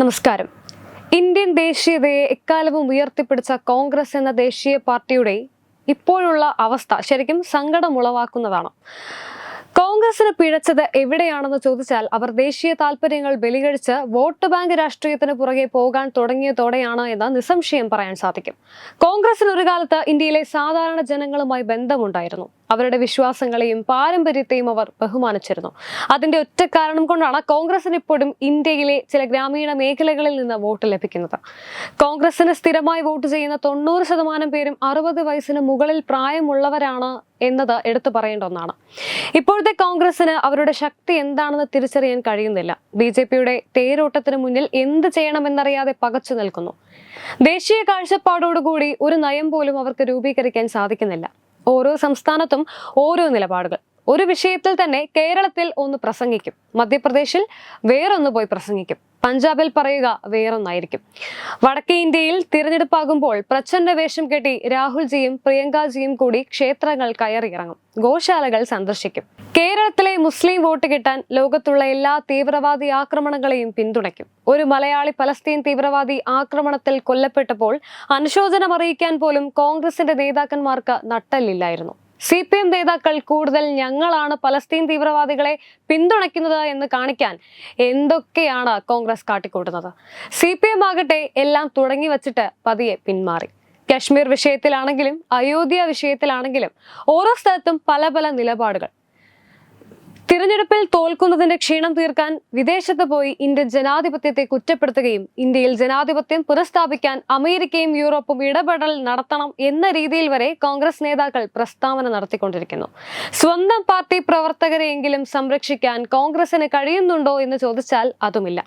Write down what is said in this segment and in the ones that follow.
നമസ്കാരം. ഇന്ത്യൻ ദേശീയതയെ എക്കാലവും ഉയർത്തിപ്പിടിച്ച കോൺഗ്രസ് എന്ന ദേശീയ പാർട്ടിയുടെ ഇപ്പോഴുള്ള അവസ്ഥ ശരിക്കും സങ്കടമുളവാക്കുന്നതാണ് കോൺഗ്രസിന് പിഴച്ചത് എവിടെയാണെന്ന് ചോദിച്ചാൽ അവർ ദേശീയ താല്പര്യങ്ങൾ ബലികഴിച്ച് വോട്ട് ബാങ്ക് രാഷ്ട്രീയത്തിന് പുറകെ പോകാൻ തുടങ്ങിയതോടെയാണ് എന്ന് നിസ്സംശയം പറയാൻ സാധിക്കും. കോൺഗ്രസിന് ഒരു കാലത്ത് ഇന്ത്യയിലെ സാധാരണ ജനങ്ങളുമായി ബന്ധമുണ്ടായിരുന്നു. അവരുടെ വിശ്വാസങ്ങളെയും പാരമ്പര്യത്തെയും അവർ ബഹുമാനിച്ചിരുന്നു. അതിന്റെ ഒറ്റ കാരണം കൊണ്ടാണ് കോൺഗ്രസിന് ഇപ്പോഴും ഇന്ത്യയിലെ ചില ഗ്രാമീണ മേഖലകളിൽ നിന്ന് വോട്ട് ലഭിക്കുന്നത്. കോൺഗ്രസിന് സ്ഥിരമായി വോട്ട് ചെയ്യുന്ന തൊണ്ണൂറ് ശതമാനം പേരും അറുപത് വയസ്സിന് മുകളിൽ പ്രായമുള്ളവരാണ് എന്നത് എടുത്തു പറയേണ്ട ഒന്നാണ്. ഇപ്പോഴത്തെ കോൺഗ്രസിന് അവരുടെ ശക്തി എന്താണെന്ന് തിരിച്ചറിയാൻ കഴിയുന്നില്ല. ബി ജെ പിയുടെ തേരോട്ടത്തിന് മുന്നിൽ എന്ത് ചെയ്യണമെന്നറിയാതെ പകച്ചു നിൽക്കുന്നു. ദേശീയ കാഴ്ചപ്പാടോടുകൂടി ഒരു നയം പോലും അവർക്ക് രൂപീകരിക്കാൻ സാധിക്കുന്നില്ല. ഓരോ സംസ്ഥാനത്തും ഓരോ നിലപാടുകൾ. ഒരു വിഷയത്തിൽ തന്നെ കേരളത്തിൽ ഒന്ന് പ്രസംഗിക്കും. മധ്യപ്രദേശിൽ വേറൊന്ന് പോയി പ്രസംഗിക്കും. പഞ്ചാബിൽ പറയുക വേറൊന്നായിരിക്കും. വടക്കേ ഇന്ത്യയിൽ തിരഞ്ഞെടുപ്പാകുമ്പോൾ പ്രച്ഛന്ന വേഷം കെട്ടി രാഹുൽജിയും പ്രിയങ്കാജിയും കൂടി ക്ഷേത്രങ്ങൾ കയറിയിറങ്ങും. ഗോശാലകൾ സന്ദർശിക്കും. കേരളത്തിലെ മുസ്ലിം വോട്ട് കിട്ടാൻ ലോകത്തുള്ള എല്ലാ തീവ്രവാദി ആക്രമണങ്ങളെയും പിന്തുണയ്ക്കും. ഒരു മലയാളി പലസ്തീൻ തീവ്രവാദി ആക്രമണത്തിൽ കൊല്ലപ്പെട്ടപ്പോൾ അനുശോചനം അറിയിക്കാൻ പോലും കോൺഗ്രസിന്റെ നേതാക്കന്മാർക്ക് നട്ടല്ലില്ലായിരുന്നു സി പി എം നേതാക്കൾ കൂടുതൽ ഞങ്ങളാണ് പലസ്തീൻ തീവ്രവാദികളെ പിന്തുണയ്ക്കുന്നത് എന്ന് കാണിക്കാൻ എന്തൊക്കെയാണ് കോൺഗ്രസ് കാട്ടിക്കൂട്ടുന്നത്? സി പി എം ആകട്ടെ എല്ലാം തുടങ്ങി വച്ചിട്ട് പതിയെ പിന്മാറി. കശ്മീർ വിഷയത്തിലാണെങ്കിലും അയോധ്യ വിഷയത്തിലാണെങ്കിലും ഓരോ സ്ഥലത്തും പല പല നിലപാടുകൾ. തിരഞ്ഞെടുപ്പിൽ തോൽക്കുന്നതിന്റെ ക്ഷീണം തീർക്കാൻ വിദേശത്ത് പോയി ഇന്ത്യ ജനാധിപത്യത്തെ കുറ്റപ്പെടുത്തുകയും ഇന്ത്യയിൽ ജനാധിപത്യം പുനഃസ്ഥാപിക്കാൻ അമേരിക്കയും യൂറോപ്പും ഇടപെടൽ നടത്തണം എന്ന രീതിയിൽ വരെ കോൺഗ്രസ് നേതാക്കൾ പ്രസ്താവന നടത്തിക്കൊണ്ടിരിക്കുന്നു. സ്വന്തം പാർട്ടി പ്രവർത്തകരെയെങ്കിലും സംരക്ഷിക്കാൻ കോൺഗ്രസിന് കഴിയുന്നുണ്ടോ എന്ന് ചോദിച്ചാൽ അതുമില്ല.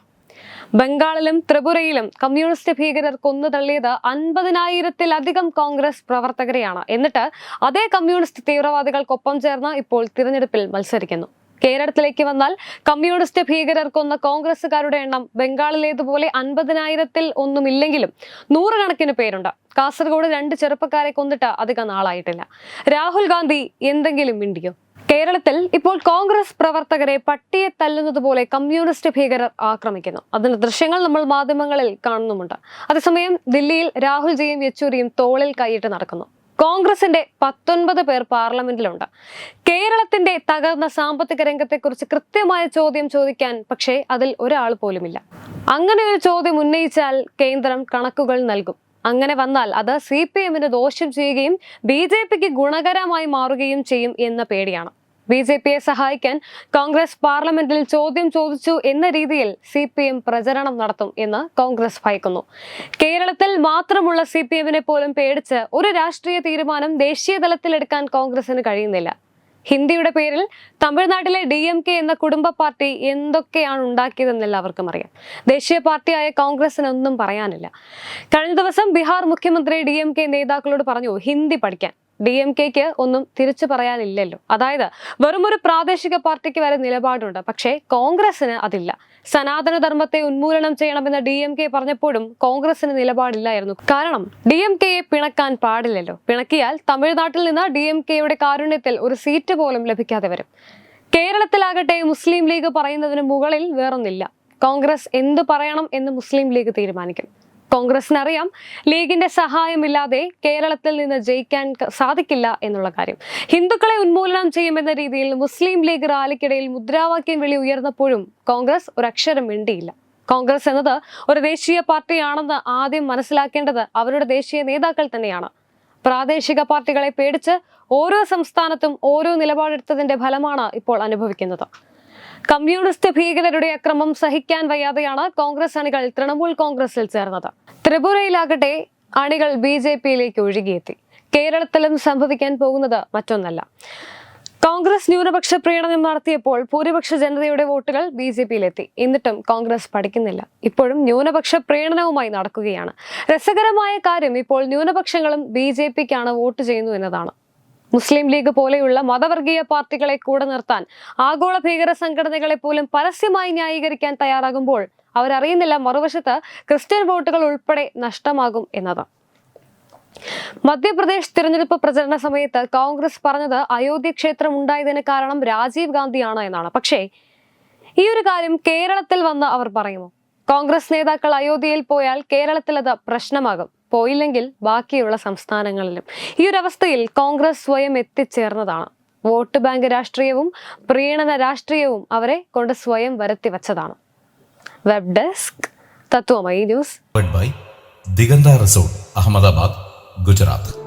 ബംഗാളിലും ത്രിപുരയിലും കമ്മ്യൂണിസ്റ്റ് ഭീകരർ കൊന്നു തള്ളിയത് അൻപതിനായിരത്തിലധികം കോൺഗ്രസ് പ്രവർത്തകരെയാണ്. എന്നിട്ട് അതേ കമ്മ്യൂണിസ്റ്റ് തീവ്രവാദികൾക്കൊപ്പം ചേർന്ന് ഇപ്പോൾ തിരഞ്ഞെടുപ്പിൽ മത്സരിക്കുന്നു. കേരളത്തിലേക്ക് വന്നാൽ കമ്മ്യൂണിസ്റ്റ് ഭീകരർ കൊന്ന കോൺഗ്രസുകാരുടെ എണ്ണം ബംഗാളിലേതുപോലെ അൻപതിനായിരത്തിൽ ഒന്നുമില്ലെങ്കിലും നൂറുകണക്കിന് പേരുണ്ട്. കാസർഗോഡ് രണ്ട് ചെറുപ്പക്കാരെ കൊന്നിട്ട് അധികം നാളായിട്ടില്ല. രാഹുൽ ഗാന്ധി എന്തെങ്കിലും മിണ്ടിയോ? കേരളത്തിൽ ഇപ്പോൾ കോൺഗ്രസ് പ്രവർത്തകരെ പട്ടിയെ തല്ലുന്നത് പോലെ കമ്മ്യൂണിസ്റ്റ് ഭീകരർ ആക്രമിക്കുന്നു. അതിന് ദൃശ്യങ്ങൾ നമ്മൾ മാധ്യമങ്ങളിൽ കാണുന്നുമുണ്ട്. അതേസമയം ദില്ലിയിൽ രാഹുൽജിയും യെച്ചൂരിയും തോളിൽ കൈയിട്ട് നടക്കുന്നു. കോൺഗ്രസിന്റെ പത്തൊൻപത് പേർ പാർലമെന്റിലുണ്ട്. കേരളത്തിന്റെ തകർന്ന സാമ്പത്തിക രംഗത്തെക്കുറിച്ച് കൃത്യമായ ചോദ്യം ചോദിക്കാൻ പക്ഷേ അതിൽ ഒരാൾ പോലുമില്ല. അങ്ങനെ ഒരു ചോദ്യം ഉന്നയിച്ചാൽ കേന്ദ്രം കണക്കുകൾ നൽകും. അങ്ങനെ വന്നാൽ അത് സി പി എമ്മിന് ദോഷം ചെയ്യുകയും ബി ജെ പിക്ക് ഗുണകരമായി മാറുകയും ചെയ്യും എന്ന പേടിയാണ്. ബി ജെ പിയെ സഹായിക്കാൻ കോൺഗ്രസ് പാർലമെന്റിൽ ചോദ്യം ചോദിച്ചു എന്ന രീതിയിൽ സി പി എം പ്രചരണം നടത്തും എന്ന് കോൺഗ്രസ് ഭയക്കുന്നു. കേരളത്തിൽ മാത്രമുള്ള സി പി എമ്മിനെ പോലും പേടിച്ച് ഒരു രാഷ്ട്രീയ തീരുമാനം ദേശീയ തലത്തിൽ എടുക്കാൻ കോൺഗ്രസിന് കഴിയുന്നില്ല. ഹിന്ദിയുടെ പേരിൽ തമിഴ്നാട്ടിലെ ഡി എം കെ എന്ന കുടുംബ പാർട്ടി എന്തൊക്കെയാണ് ഉണ്ടാക്കിയതെന്ന് എല്ലാവർക്കും അറിയാം. ദേശീയ പാർട്ടിയായ കോൺഗ്രസിനൊന്നും പറയാനില്ല. കഴിഞ്ഞ ദിവസം ബീഹാർ മുഖ്യമന്ത്രി ഡി എം കെ നേതാക്കളോട് പറഞ്ഞു ഹിന്ദി പഠിക്കാൻ. ഡി എം കെക്ക് ഒന്നും തിരിച്ചു പറയാനില്ലല്ലോ. അതായത് വെറും ഒരു പ്രാദേശിക പാർട്ടിക്ക് വരെ നിലപാടുണ്ട്. പക്ഷേ കോൺഗ്രസിന് അതില്ല. സനാതനധർമ്മത്തെ ഉന്മൂലനം ചെയ്യണമെന്ന് ഡി എം കെ പറഞ്ഞപ്പോഴും കോൺഗ്രസിന് നിലപാടില്ലായിരുന്നു. കാരണം ഡി എം കെയെ പിണക്കാൻ പാടില്ലല്ലോ. പിണക്കിയാൽ തമിഴ്നാട്ടിൽ നിന്ന് ഡി എം കെയുടെ കാരുണ്യത്തിൽ ഒരു സീറ്റ് പോലും ലഭിക്കാതെ വരും. കേരളത്തിലാകട്ടെ മുസ്ലിം ലീഗ് പറയുന്നതിന് മുകളിൽ വേറൊന്നില്ല. കോൺഗ്രസ് എന്ത് പറയണം എന്ന് മുസ്ലിം ലീഗ് തീരുമാനിക്കും. കോൺഗ്രസിന് അറിയാം ലീഗിന്റെ സഹായമില്ലാതെ കേരളത്തിൽ നിന്ന് ജയിക്കാൻ സാധിക്കില്ല എന്നുള്ള കാര്യം. ഹിന്ദുക്കളെ ഉന്മൂലനം ചെയ്യുമെന്ന രീതിയിൽ മുസ്ലിം ലീഗ് റാലിക്കിടയിൽ മുദ്രാവാക്യം വിളി ഉയർന്നപ്പോഴും കോൺഗ്രസ് ഒരക്ഷരം മിണ്ടിയില്ല. കോൺഗ്രസ് എന്നത് ഒരു ദേശീയ പാർട്ടിയാണെന്ന് ആദ്യം മനസ്സിലാക്കേണ്ടത് അവരുടെ ദേശീയ നേതാക്കൾ തന്നെയാണ്. പ്രാദേശിക പാർട്ടികളെ പേടിച്ച് ഓരോ സംസ്ഥാനത്തും ഓരോ നിലപാടെടുത്തതിന്റെ ഫലമാണ് ഇപ്പോൾ അനുഭവിക്കുന്നത്. കമ്മ്യൂണിസ്റ്റ് ഭീകരരുടെ അക്രമം സഹിക്കാൻ വയ്യാതെയാണ് കോൺഗ്രസ് അണികൾ തൃണമൂൽ കോൺഗ്രസിൽ ചേർന്നത്. ത്രിപുരയിലാകട്ടെ അണികൾ ബി ജെ പിയിലേക്ക് ഒഴുകിയെത്തി. കേരളത്തിലും സംഭവിക്കാൻ പോകുന്നത് മറ്റൊന്നല്ല. കോൺഗ്രസ് ന്യൂനപക്ഷ പ്രീണനം നടത്തിയപ്പോൾ ഭൂരിപക്ഷ ജനതയുടെ വോട്ടുകൾ ബി ജെ പിയിലെത്തി. എന്നിട്ടും കോൺഗ്രസ് പഠിക്കുന്നില്ല. ഇപ്പോഴും ന്യൂനപക്ഷ പ്രീണനവുമായി നടക്കുകയാണ്. രസകരമായ കാര്യം ഇപ്പോൾ ന്യൂനപക്ഷങ്ങളും ബി ജെ പിക്കാണ് വോട്ട് ചെയ്യുന്നു എന്നതാണ്. മുസ്ലിം ലീഗ് പോലെയുള്ള മതവർഗീയ പാർട്ടികളെ കൂടെ നിർത്താൻ ആഗോള ഭീകര സംഘടനകളെ പോലും പരസ്യമായി ന്യായീകരിക്കാൻ തയ്യാറാകുമ്പോൾ അവരറിയുന്നില്ല മറുവശത്ത് ക്രിസ്ത്യൻ വോട്ടുകൾ ഉൾപ്പെടെ നഷ്ടമാകും എന്നത്. മധ്യപ്രദേശ് തിരഞ്ഞെടുപ്പ് പ്രചരണ സമയത്ത് കോൺഗ്രസ് പറഞ്ഞത് അയോധ്യ ക്ഷേത്രം ഉണ്ടായതിന് കാരണം രാജീവ് ഗാന്ധിയാണ് എന്നാണ്. പക്ഷേ ഈ ഒരു കാര്യം കേരളത്തിൽ വന്ന് അവർ പറയുമോ? കോൺഗ്രസ് നേതാക്കൾ അയോധ്യയിൽ പോയാൽ കേരളത്തിൽ അത് പ്രശ്നമാകും. പോയില്ലെങ്കിൽ ബാക്കിയുള്ള സംസ്ഥാനങ്ങളിലും. ഈ ഒരു അവസ്ഥയിൽ കോൺഗ്രസ് സ്വയം എത്തിച്ചേർന്നതാണ്. വോട്ട് ബാങ്ക് രാഷ്ട്രീയവും പ്രീണന രാഷ്ട്രീയവും അവരെ കൊണ്ട് സ്വയം വരുത്തി വച്ചതാണ് web desk Tatwamayi news. Digantha resort Ahmedabad Gujarat.